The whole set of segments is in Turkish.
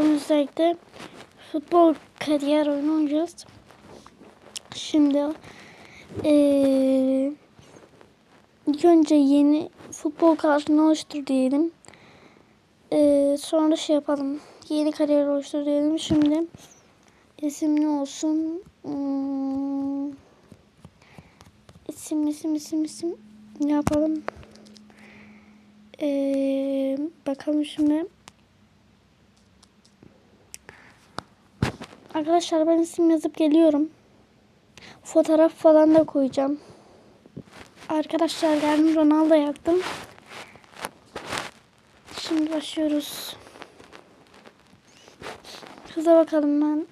müzikte futbol kariyer oynayacağız. Şimdi eee ilk önce yeni futbol kartını oluştur diyelim. Eee sonra şey yapalım. Yeni kariyer oluştur diyelim. Şimdi isim ne olsun? Hmm, isim isim isim isim ne yapalım? Eee bakalım şimdi. Arkadaşlar ben isim yazıp geliyorum. Fotoğraf falan da koyacağım. Arkadaşlar geldim Ronaldo yaptım. Şimdi başlıyoruz. Hıza bakalım ben.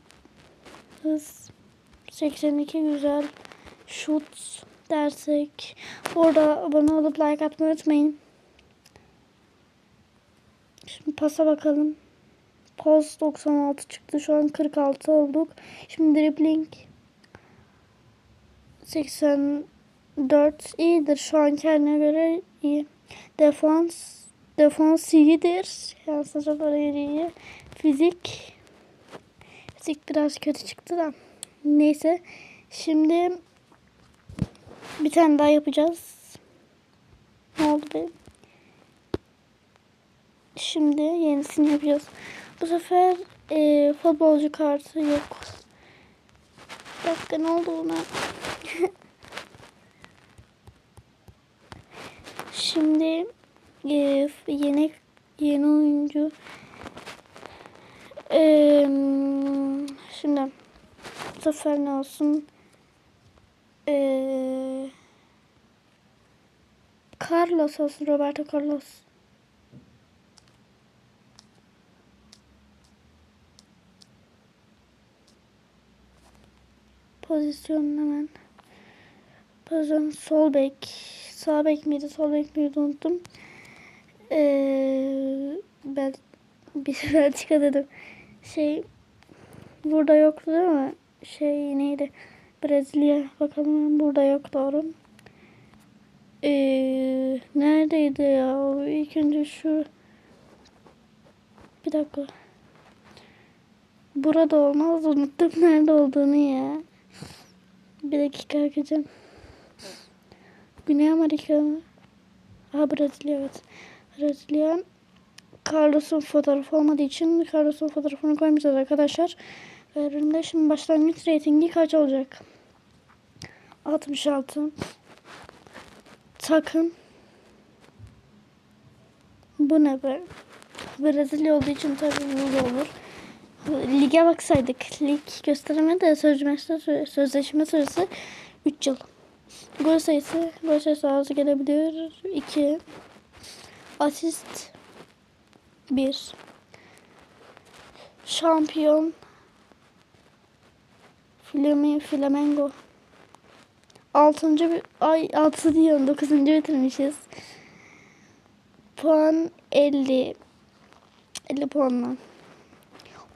Hız 82 güzel. Şut dersek. Orada abone olup like atmayı unutmayın. Şimdi pasa bakalım. Pas 96 çıktı. Şu an 46 olduk. Şimdi dribbling 84 iyidir. Şu an kendine göre iyi. Defans defans iyidir. Yani sınıflara göre iyi. Fizik fizik biraz kötü çıktı da. Neyse. Şimdi bir tane daha yapacağız. Ne oldu benim? Şimdi yenisini yapacağız. Bu sefer e, futbolcu kartı yok. Bir dakika ne oldu buna? Şimdi e, yeni yeni oyuncu e, şimdi bu sefer ne olsun? E, Carlos olsun Roberto Carlos. Pozisyon hemen. Pozisyon sol bek. Sağ bek miydi? Sol bek miydi? Unuttum. Ee, ben bir Belçika dedim. Şey burada yoktu değil mi? Şey neydi? Brezilya. Bakalım burada yok doğru. Ee, neredeydi ya? İlk önce şu bir dakika. Burada olmaz. Unuttum nerede olduğunu ya. Bir dakika bakacağım. Güney Amerika mı? Aha Brezilya evet. Brezilya. Carlos'un fotoğrafı olmadığı için Carlos'un fotoğrafını koymayacağız arkadaşlar. Elimde şimdi başlangıç reytingi kaç olacak? 66. Takım. Bu ne be? Brezilya olduğu için tabii bu olur. Lige baksaydık. Lig gösteremedi de sözleşme, sözleşme süresi 3 yıl. Gol sayısı, gol sayısı az gelebilir. 2. Asist 1. Şampiyon Flame, Flamengo 6. bir ay 6 diyorum 9. bitirmişiz. Puan 50 50 puanla.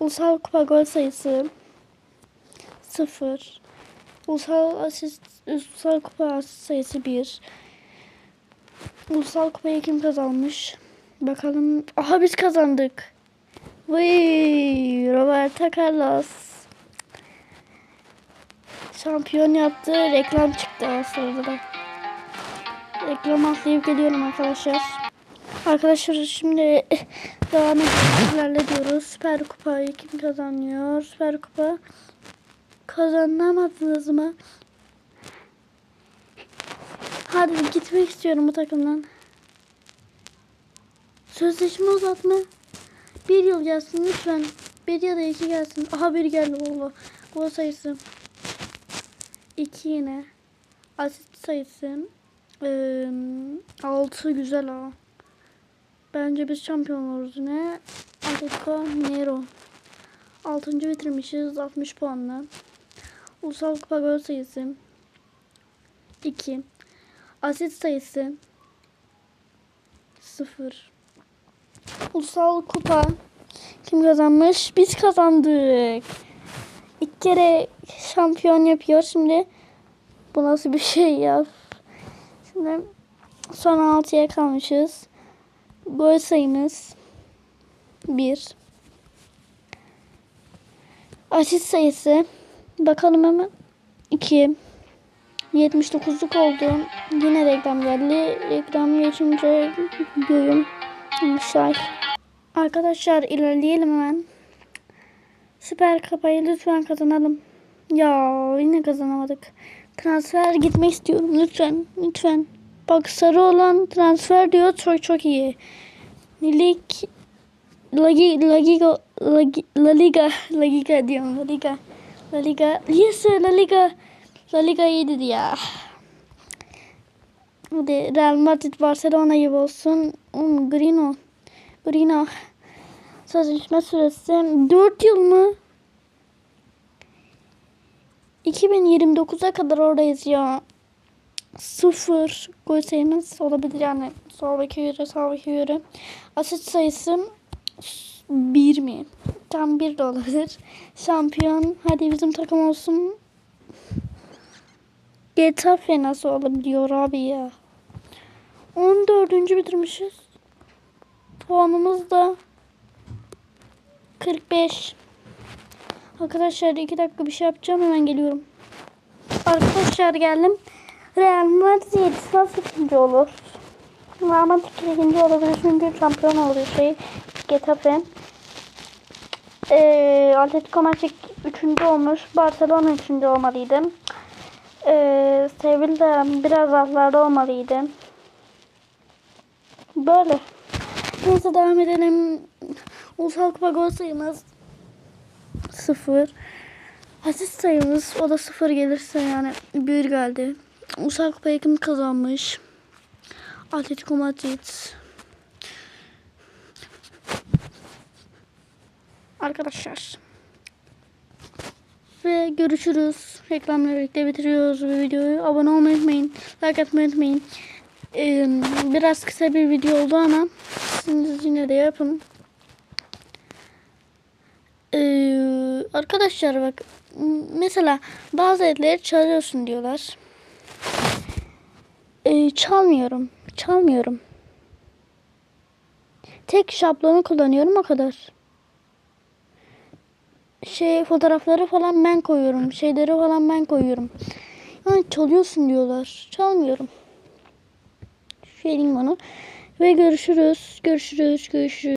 Ulusal kupa gol sayısı 0. Ulusal asist Ulusal kupa asist sayısı 1. Ulusal kupayı kim kazanmış? Bakalım. Aha biz kazandık. Vay Roberto Carlos. Şampiyon yaptı. Reklam çıktı o sırada da. Reklam atlayıp geliyorum arkadaşlar. Arkadaşlar şimdi devam ediyoruz. diyoruz. Süper Kupayı kim kazanıyor? Süper Kupa kazanamadınız mı? Hadi gitmek istiyorum bu takımdan. Sözleşme uzatma. Bir yıl gelsin lütfen. Bir ya da iki gelsin. Aha bir geldi valla. Gol sayısı. İki yine. Asist sayısı. Ee, altı güzel ha. Bence biz şampiyon oluruz ne? Atletico Nero. Altıncı bitirmişiz 60 puanla. Ulusal kupa gol sayısı 2. Asist sayısı 0. Ulusal kupa kim kazanmış? Biz kazandık. İlk kere şampiyon yapıyor. Şimdi bu nasıl bir şey ya? Şimdi son 6'ya kalmışız. Gol sayımız 1. Asist sayısı. Bakalım hemen. 2. 79'luk oldu. Yine reklam geldi. Reklam geçince görüyorum. Say. Arkadaşlar ilerleyelim hemen. Süper kapayı lütfen kazanalım. Ya yine kazanamadık. Transfer gitmek istiyorum lütfen. Lütfen. Bak sarı olan transfer diyor çok çok iyi. Lig Lagi, La Liga, Lagi, La Liga, La Liga diyorum, La Liga, La Liga, yes La Liga, La Liga iyiydi ya. Hadi Real Madrid, Barcelona gibi olsun. Um, Grino, Grino. Sözleşme süresi 4 yıl mı? 2029'a kadar oradayız ya. Sıfır gol sayımız olabilir yani. Sol beke göre, sağ beke göre. Asist sayısı bir mi? Tam bir de olabilir. Şampiyon. Hadi bizim takım olsun. Getafe nasıl olabiliyor abi ya? 14. bitirmişiz. Puanımız da 45. Arkadaşlar iki dakika bir şey yapacağım hemen geliyorum. Arkadaşlar geldim. Real Madrid nasıl ikinci olur? Real Madrid ikinci olabilir çünkü şampiyon oluyor şey Getafe. Ee, Atletico Madrid üçüncü olmuş. Barcelona üçüncü olmalıydı. Ee, Sevilla biraz altlarda olmalıydı. Böyle. Neyse devam edelim. Ulusal Kupa gol sayımız sıfır. Asist sayımız o da sıfır gelirse yani bir geldi. Ulusal Kupayı kim kazanmış? Atletico Madrid. Arkadaşlar. Ve görüşürüz. Reklamla birlikte bitiriyoruz bu videoyu. Abone olmayı unutmayın. Like atmayı unutmayın. Ee, biraz kısa bir video oldu ama siz yine de yapın. Ee, arkadaşlar bak mesela bazı etleri çalıyorsun diyorlar. Çalmıyorum. Çalmıyorum. Tek şablonu kullanıyorum o kadar. Şey fotoğrafları falan ben koyuyorum. Şeyleri falan ben koyuyorum. Yani çalıyorsun diyorlar. Çalmıyorum. Söyleyeyim bunu. Ve görüşürüz. Görüşürüz. Görüşürüz.